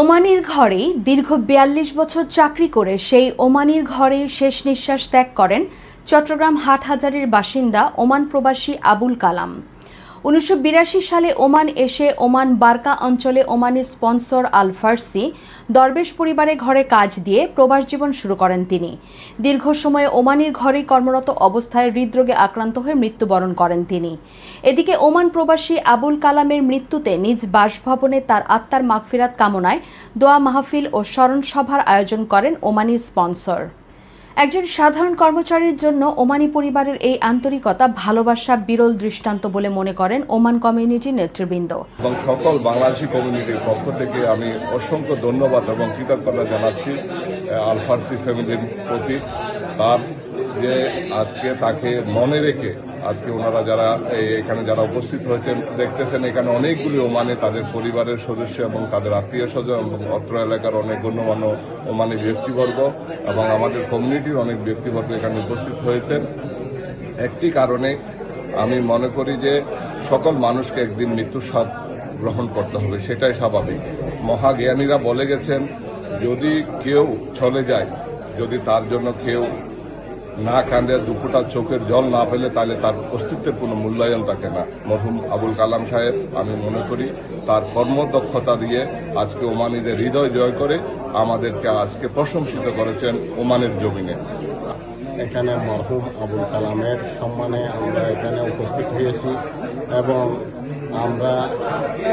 ওমানির ঘরেই দীর্ঘ বিয়াল্লিশ বছর চাকরি করে সেই ওমানির ঘরে শেষ নিঃশ্বাস ত্যাগ করেন চট্টগ্রাম হাটহাজারির বাসিন্দা ওমান প্রবাসী আবুল কালাম। উনিশশো বিরাশি সালে ওমান এসে ওমান বার্কা অঞ্চলে ওমানি স্পন্সর আল ফার্সি দরবেশ পরিবারে ঘরে কাজ দিয়ে প্রবাস জীবন শুরু করেন তিনি। দীর্ঘ সময়ে ওমানির ঘরেই কর্মরত অবস্থায় হৃদরোগে আক্রান্ত হয়ে মৃত্যুবরণ করেন তিনি। এদিকে ওমান প্রবাসী আবুল কালামের মৃত্যুতে নিজ বাসভবনে তার আত্মার মাগফিরাত কামনায় দোয়া মাহফিল ও স্মরণ সভার আয়োজন করেন ওমানি স্পন্সর। একজন সাধারণ কর্মচারীর জন্য ওমানি পরিবারের এই আন্তরিকতা, ভালোবাসা বিরল দৃষ্টান্ত বলে মনে করেন ওমান কমিউনিটি নেতৃবৃন্দ। এবং সকল বাংলাদেশি কমিউনিটির পক্ষ থেকে আমি অসংখ্য ধন্যবাদ এবং কৃতজ্ঞতা জানাচ্ছি আলফারসি ফ্যামিলির প্রতি। তার যে আজকে তাকে মনে রেখে আজকে ওনারা যারা এখানে যারা উপস্থিত হয়েছেন, দেখতেছেন এখানে অনেকগুলি ওমানে তাদের পরিবারের সদস্য এবং তাদের আত্মীয় স্বজন এবং অত্র এলাকার অনেক গণ্যমান্য ওমানি ব্যক্তিবর্গ এবং আমাদের কমিউনিটির অনেক ব্যক্তিবর্গ এখানে উপস্থিত হয়েছেন। একটি কারণে আমি মনে করি যে সকল মানুষকে একদিন মৃত্যুর স্বাদ গ্রহণ করতে হবে, সেটাই স্বাভাবিক। মহাজ্ঞানীরা বলে গেছেন, যদি কেউ চলে যায়, যদি তার জন্য কেউ না কাঁদে দুপুটা চোখের জল না পেলে তাহলে তার অস্তিত্বের কোনো মূল্যায়ন থাকে না। মরহুম আবুল কালাম সাহেব, আমি মনে করি তার কর্মদক্ষতা দিয়ে আজকে ওমানিদের হৃদয় জয় করে আমাদেরকে আজকে প্রশংসিত করেছেন ওমানের জমিনে। এখানে মরহুম আবুল কালামের সম্মানে আমরা এখানে উপস্থিত হয়েছি এবং আমরা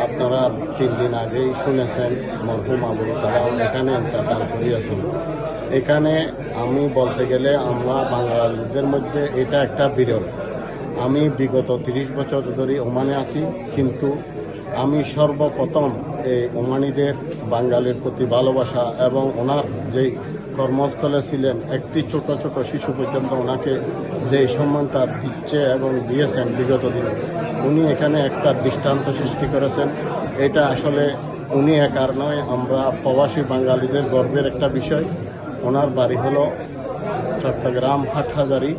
আপনারা তিন দিন আগেই শুনেছেন মরহুম আবুল কালাম এখানে ইন্তেকাল করিয়েছেন। এখানে আমি বলতে গেলে আমরা বাঙালিদের মধ্যে এটা একটা বিরল। আমি বিগত তিরিশ বছর ধরে ওমানে আছি, কিন্তু আমি সর্বপ্রথম এই ওমানিদের বাঙালির প্রতি ভালোবাসা এবং ওনার যে কর্মস্থলে ছিলেন, একটি ছোট ছোট শিশু পর্যন্ত ওনাকে যে সম্মানটা দিচ্ছে এবং দিয়েছেন বিগত দিনে, উনি এখানে একটা দৃষ্টান্ত সৃষ্টি করেছেন। এটা আসলে উনি একার নয়, আমরা প্রবাসী বাঙালিদের গর্বের একটা বিষয়। ওনার বাড়ি হলো চট্টগ্রাম হাটহাজারি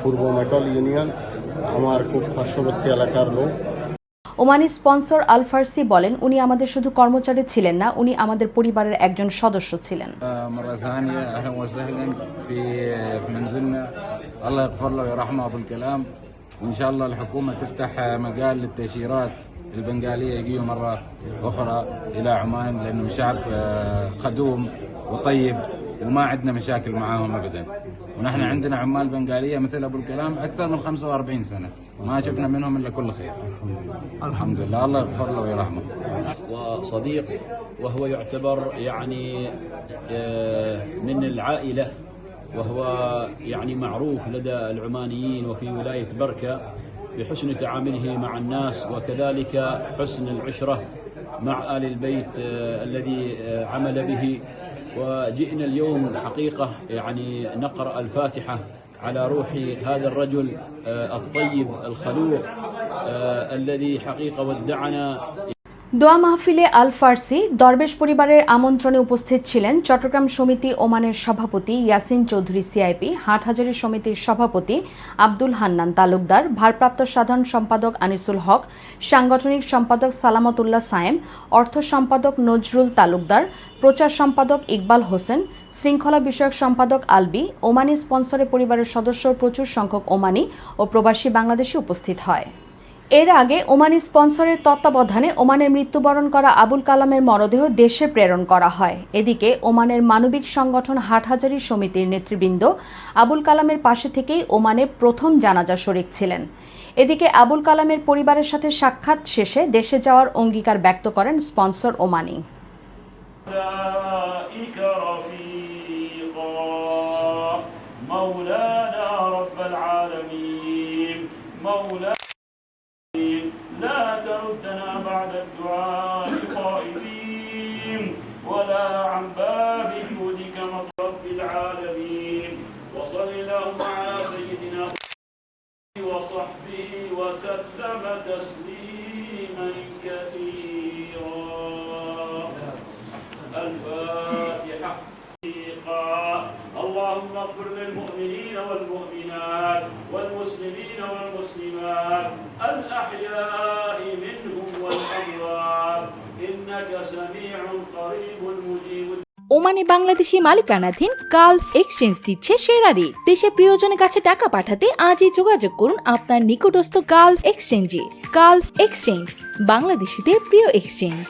পূর্ব মেটল ইউনিয়ন আমার খুব পার্শ্ববর্তী এলাকার লোক ওমানি স্পন্সর আল ফার্সি বলেন উনি আমাদের শুধু কর্মচারী ছিলেন না উনি আমাদের পরিবারের একজন সদস্য ছিলেন مرة ثانية أهلا وسهلا في في منزلنا الله يغفر له ويرحمه أبو الكلام وإن شاء الله الحكومة تفتح مجال للتأشيرات البنغالية يجيوا مرة أخرى إلى عمان لأنهم شعب آه، خدوم وطيب وما عندنا مشاكل معاهم أبدا. ونحن عندنا عمال بنغالية مثل أبو الكلام أكثر من 45 سنة. ما شفنا منهم إلا كل خير. الحمد لله الله يغفر له ويرحمه. وصديق وهو يعتبر يعني آه، من العائلة وهو يعني معروف لدى العمانيين وفي ولاية بركة بحسن تعامله مع الناس وكذلك حسن العشرة مع آل البيت آه، الذي آه، عمل به. وجئنا اليوم حقيقة يعني نقرأ الفاتحة على روح هذا الرجل آه، الطيب الخلوق آه، الذي حقيقة ودعنا দোয়া মাহফিলে আল ফার্সি দরবেশ পরিবারের আমন্ত্রণে উপস্থিত ছিলেন চট্টগ্রাম সমিতি ওমানের সভাপতি ইয়াসিন চৌধুরী সিআইপি, হাটহাজারী সমিতির সভাপতি আব্দুল হান্নান তালুকদার, ভারপ্রাপ্ত সাধারণ সম্পাদক আনিসুল হক, সাংগঠনিক সম্পাদক সালামতুল্লাহ সায়েম, অর্থ সম্পাদক নজরুল তালুকদার, প্রচার সম্পাদক ইকবাল হোসেন, শৃঙ্খলা বিষয়ক সম্পাদক আলবি, ওমানি স্পন্সরের পরিবারের সদস্য প্রচুর সংখ্যক ওমানি ও প্রবাসী বাংলাদেশি উপস্থিত হয়। এর আগে ওমানি স্পন্সরের তত্ত্বাবধানে ওমানের মৃত্যুবরণ করা আবুল কালামের মরদেহ দেশে প্রেরণ করা হয় এদিকে ওমানের মানবিক সংগঠন হাটহাজারী সমিতির নেতৃবৃন্দ আবুল কালামের পাশে থেকেই ওমানে প্রথম জানাজা শরিক ছিলেন এদিকে আবুল কালামের পরিবারের সাথে সাক্ষাৎ শেষে দেশে যাওয়ার অঙ্গীকার ব্যক্ত করেন স্পন্সর ওমানি أولئك رفيقا مولانا رب العالمين مولانا لا تردنا بعد الدعاء خائبين ولا عن باب جودك رب العالمين. وصل اللهم على سيدنا وصحبه وسلم تسليما كثيرا. الفاتحة اللهم اغفر للمؤمنين والمؤمنات والمسلمين والمسلمات الأحياء ওমানে বাংলাদেশি মালিকানাধীন গালফ এক্সচেঞ্জ দিচ্ছে সেরা রেট দেশে প্রিয়জনের কাছে টাকা পাঠাতে আজই যোগাযোগ করুন আপনার নিকটস্থ গালফ এক্সচেঞ্জে। গালফ এক্সচেঞ্জ, বাংলাদেশিদের প্রিয় এক্সচেঞ্জ।